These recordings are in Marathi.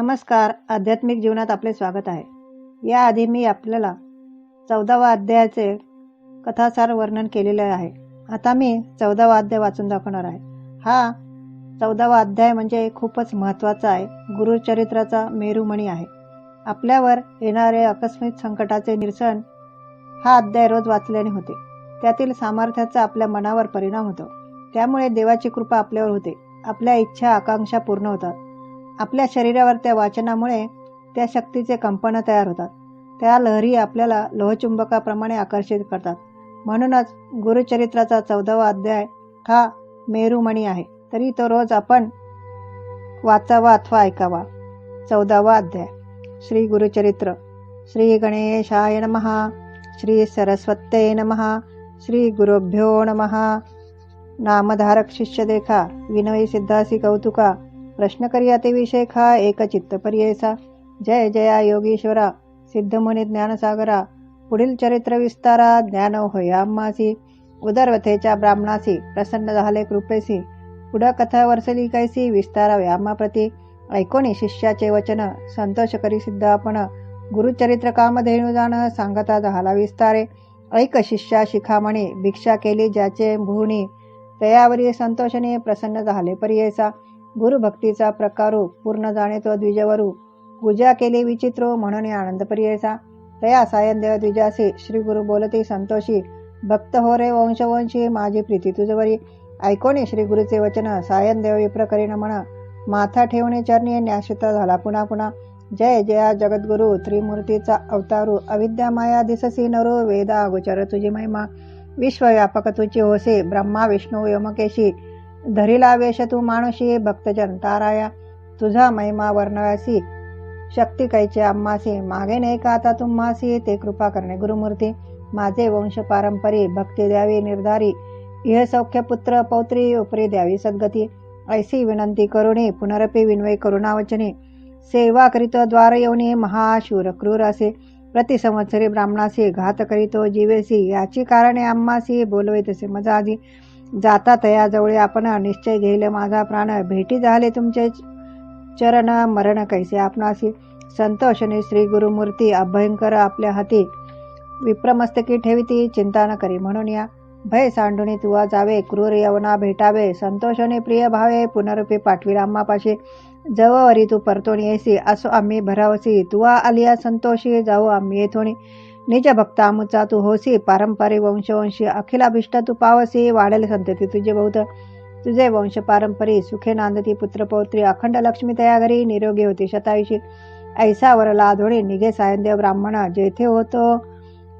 नमस्कार. आध्यात्मिक जीवनात आपले स्वागत आहे. याआधी मी आपल्याला चौदावा अध्यायाचे कथासार वर्णन केलेले आहे. आता मी चौदावा अध्याय वाचून दाखवणार आहे. हा चौदावा अध्याय म्हणजे खूपच महत्त्वाचा आहे. गुरुचरित्राचा मेरुमणी आहे. आपल्यावर येणारे आकस्मिक संकटाचे निरसन हा अध्याय रोज वाचल्याने होते. त्यातील सामर्थ्याचा आपल्या मनावर परिणाम होतो. त्यामुळे देवाची कृपा आपल्यावर होते. आपल्या इच्छा आकांक्षा पूर्ण होतात. आपल्या शरीरावर त्या वाचनामुळे त्या शक्तीचे कंपनं तयार होतात. त्या लहरी आपल्याला लोहचुंबकाप्रमाणे आकर्षित करतात. म्हणूनच गुरुचरित्राचा चौदावा अध्याय हा मेरुमणी आहे. तरी तो रोज आपण वाचावा अथवा ऐकावा. चौदावा अध्याय. श्री गुरुचरित्र. श्री गणेशाय नमहा श्री सरस्वत्ये नमहा श्री गुरुभ्यो नमहा नामधारक शिष्य देखा विनयी सिद्धासी कौतुका. प्रश्न करिया ते विषय खा एक चित्त पर्ययसा जय जया योगीश्वरा सिद्धमुनी ज्ञानसागरा पुढील चरित्र विस्तारा ज्ञान होया उदरवथेच्या ब्राह्मणासी प्रसन्न झाले कृपेसी पुढं कथा वरसली कैसी विस्तारा व्यामाप्रती ऐकोणी शिष्याचे वचन संतोष करी सिद्ध आपण गुरुचरित्र कामधेणू जाण सांगता झाला विस्तारे ऐक शिष्या शिखामणी भिक्षा केली ज्याचे भुवणी तयावरी संतोषने प्रसन्न झाले पर्येचा गुरुभक्तीचा प्रकारू पूर्ण जाणे तो द्विजवरू. पूजा केली विचित्रो म्हणून आनंद तया सायनदेव द्विजासी श्री गुरु बोलती संतोषी भक्त हो रे वंशवंशी माझी प्रीती तुझवरी ऐकोने श्री गुरुचे वचन सायनदेव विप्रकरीण म्हण माथा ठेवणे चरणी न्याशिता झाला पुन्हा पुन्हा. जय जया जगद्गुरु त्रिमूर्तीचा अवतारू अविद्या माया दिससी नरो वेदा गोचर तुझी महिमा. विश्वव्यापक तुझी होसे ब्रह्मा विष्णू यमकेशी. धरिला वेश तू माणुशी भक्तजन ताराया तुझा महिमा वर्णव्यासी. शक्ती कैचे आम्हासी मागे नाही का आता तुम्हासी ते कृपा करणे गुरुमूर्ती. माझे वंश पारंपरी भक्ती द्यावी निर्धारी. इह सौख्य पुत्र पौत्री उपरी द्यावी सद्गती. ऐसी विनंती करुणी पुनरपी विन्वय करुणावचने. सेवा करीतो द्वार येऊनी महाशूर क्रूर असे प्रति संवत्सरी ब्राह्मणासी घात करीतो जीवेसी. याची कारणे आम्हासी बोलवे तसे मजा आधी जाता तयाजवळी आपण निश्चय घेईल माझा प्राण भेटी झाले तुमचे चरण मरण कैसे? आपणासी संतोषने श्री गुरुमूर्ती अभयंकर आपल्या हाती विप्रमस्तकी ठेविती चिंता न करी. म्हणून या भय सांडुनी तुवा जावे क्रूर यवना भेटावे संतोषने प्रिय भावे पुनरुपी पाठविल. आम्हापाशी जवळवरी तू परतोणी येसी असो आम्ही भरावसी. तुवा आलिया संतोषी जाऊ आम्ही येथोणी निज भक्त आमुचा तू होसी पारंपरिक वंशवंशी अखिलाभिष्ट तू पावसी वाढेल संतती तुझे बहुत तुझे वंश पारंपरी सुखे नांदती पुत्रपौत्री अखंड लक्ष्मी तया घरी निरोगी होती शतायुषी. ऐसा वरला आधोळी निघे सायनदेव ब्राह्मण जेथे होतो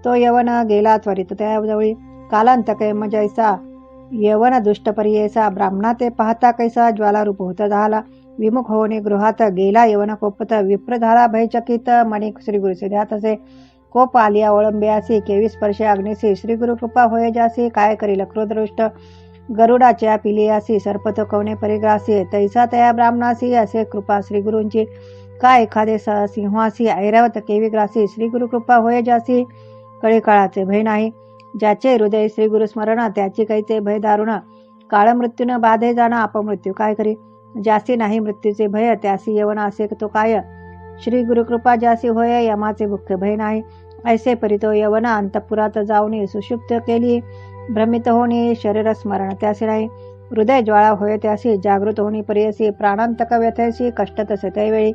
तो यवन गेला त्वरित त्याजवळी कालांतके मजैसा यवन दुष्टपर्येसा ब्राह्मणा ते पाहता कैसा ज्वालारूप होत झाला. विमुख होणे गृहात गेला यवन कोपत विप्र झाला भयचकित मणिक श्री गुरुसिद्धात असे कोप आलिया असे केवीस स्पर्शे अग्निसी. श्री गुरु कृपा होय जासी काय करील क्रोधरुष्ट गरुडाच्या पिलियासी सर्पतो कवने परिग्रासी? तैसा तया ब्राह्मणासी असे कृपा श्री गुरूंची. काय एखादे सिंहासी ऐरावत केविग्रासी श्री गुरु कृपा होय जासी कळी काळाचे भय नाही. ज्याचे हृदय श्री गुरु स्मरण त्याची कैचे भय दारुण? काळ मृत्यून बाधे जाणं अपमृत्यू काय करी? जासी नाही मृत्यूचे भय त्यासी यवन असे तो काय? श्री गुरुकृपा ज्यासी होय यमाचे मुख्य भय नाही ऐसे परितो यवन अंतपुरात जाऊन सुषुप्त केली. भ्रमित होणे शरीर स्मरण त्यासी नाही हृदय ज्वाळा होय त्यासी जागृत होणे परियसी प्राणांतक व्यथेसी कष्ट तसे त्यावेळी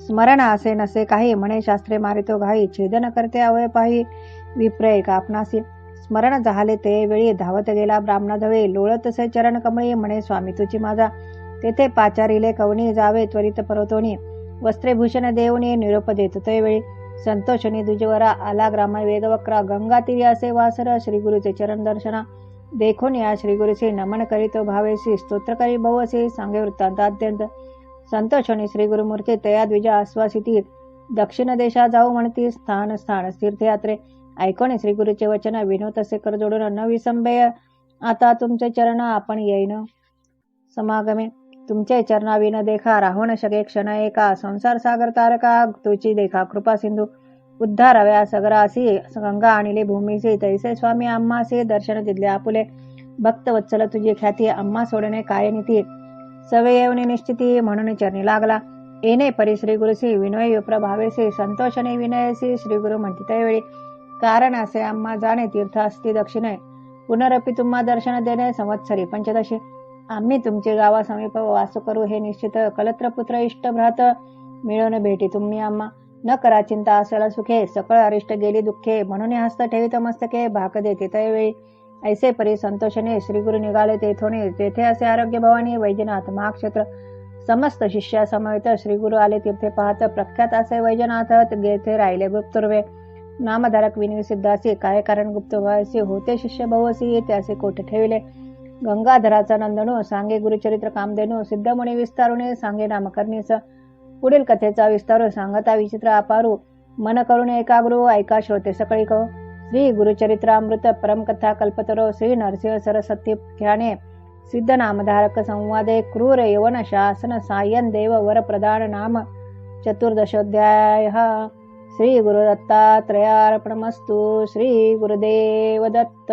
स्मरण असे नसे काही म्हणे शास्त्रे मारितो घाई छेदन करते अवय पाही. विप्रय का आपणासी स्मरण झाले ते वेळी धावत गेला ब्राह्मण धवे तसे चरण कमळी म्हणे स्वामी तुझी माझा. तेथे पाचारिले कवणी जावे त्वरित परतोणी वस्त्रेभूषण देऊनी निरोप देत. वेळी संतोषणी दुजवरा आला ग्राम वेगवक्रा गंगा तिरी असे वासर श्रीगुरुचे चरण दर्शना देखून या श्री गुरुचे नमन करीतो भावेसी स्तोत्र करी भवसी सांगे वृत्तांत अत्यंत संतोषणी श्री गुरुमूर्ती तया द्विजा आश्वासिती दक्षिण देशा जाऊ म्हणती स्थान स्थान तीर्थयात्रे. ऐकोणे श्री गुरुचे वचन विनोद असे कर जोडून न विसंबेय आता तुमचे चरण आपण येईन. समागमे. तुमचे चरणा विन देखा राहून शके क्षण एका संसार सागर तारका तुची देखा कृपा सिंधू. उद्धारव्या सगरासी गंगा आणिले भूमीसी तैसे स्वामी आम्हासी दर्शन दिले आपुले. भक्त वत्सल तुझी ख्याती आम्हा सोडणे काय नीती? सवय निश्चिती म्हणून चरणी लागला. येणे परी श्री गुरुसी विनय प्रभावेसी संतोषने विनयसी श्री गुरु म्हणते त्यावेळी. कारण असे आम्हा जाणे तीर्थ असती दक्षिणे. पुनरपी तुम्हा दर्शन देणे संवत्सरी पंचदशी. आम्ही तुमचे गावा समीप वास करू हे निश्चित कलत्र पुत्र इष्ट भ्रात मिळवणे भेटी. तुम्ही आम्हा न करा चिंता असायला सुखे. सकळ अरिष्ट गेली दुःखे. म्हणून हस्त ठेवित मस्तके भाक देते. त्यावेळी ऐसे परी संतोषने श्रीगुरु निघाले तेथोने. तेथे असे आरोग्य भवानी वैजनाथ महाक्षेत्र समस्त शिष्या समवेत श्रीगुरु आले. तीर्थे पाहत प्रख्यात असे वैजनाथ तेथे राहिले. गुप्तुर्वे नामधारक विनय सिद्धासी काय कारण गुप्त होते. शिष्य भवसी त्याचे कोठे ठेविले. गंगाधराचा नंदनो सांगे गुरुचरित्र कामधेनू सिद्धमणी विस्तारुणे सांगे नामकर्णीच पुढील कथेचा विस्तार सांगता विचित्र अपारू मन करून एकाग्रो ऐका श्रोते सकळी कहो श्री गुरुचरित्रामृत परमकथा कल्पतरो श्री नरसिंह सरस्वती ख्याने सिद्ध नामधारक संवादे क्रूर यवन शासन सायन देव वर प्रदान नाम. चतुर्दशोध्याय. श्री गुरुदत्तात्रयार्पणमस्तु श्री गुरुदेव दत्त